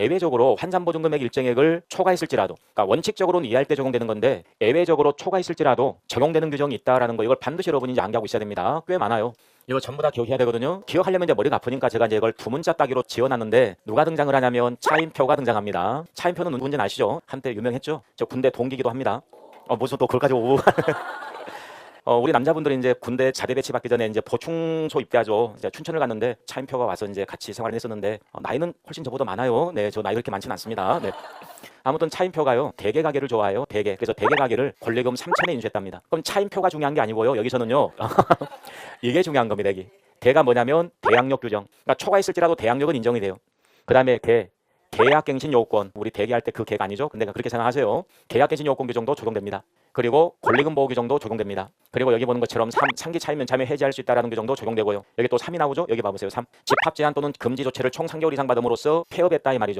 예외적으로 환산보증금액 일정액을 초과했을지라도 그러니까 원칙적으로는 이해할 때 적용되는 건데 예외적으로 초과했을지라도 적용되는 규정이 있다라는 거 이걸 반드시 여러분이 이제 암기하고 있어야 됩니다. 꽤 많아요. 이거 전부 다 기억해야 되거든요. 기억하려면 이제 머리가 아프니까 제가 이제 이걸 두 문자 따기로 지어놨는데 누가 등장을 하냐면 차인표가 등장합니다. 차인표는 누군지는 아시죠? 한때 유명했죠. 저 군대 동기기도 합니다. 어 무슨 또 그걸 가지고 어, 우리 남자분들이 이제 군대 자대 배치 받기 전에 이제 보충소 입대하죠. 이제 춘천을 갔는데 차인표가 와서 이제 같이 생활을 했었는데 어, 나이는 훨씬 저보다 많아요. 네, 저 나이 그렇게 많지는 않습니다. 네. 아무튼 차인표가요 대게 가게를 좋아해요. 대게. 그래서 대게 가게를 권리금 3천에 인수했답니다. 그럼 차인표가 중요한 게 아니고요. 여기서는요 이게 중요한 겁니다. 여기 대가 뭐냐면 대항력 규정. 그러니까 초과했을지라도 대항력은 인정이 돼요. 그 다음에 개. 계약갱신 요건 우리 대기할 때 그 개가 아니죠? 근데 그렇게 생각하세요. 계약갱신 요건 규정도 적용됩니다. 그리고 권리금 보호 규정도 적용됩니다. 그리고 여기 보는 것처럼 3, 상기 차이면 자매 해지할 수 있다라는 규정도 적용되고요. 여기 또 3이 나오죠? 여기 봐보세요. 3. 집합 제한 또는 금지 조치를 총 3개월 이상 받음으로써 폐업했다 이 말이죠.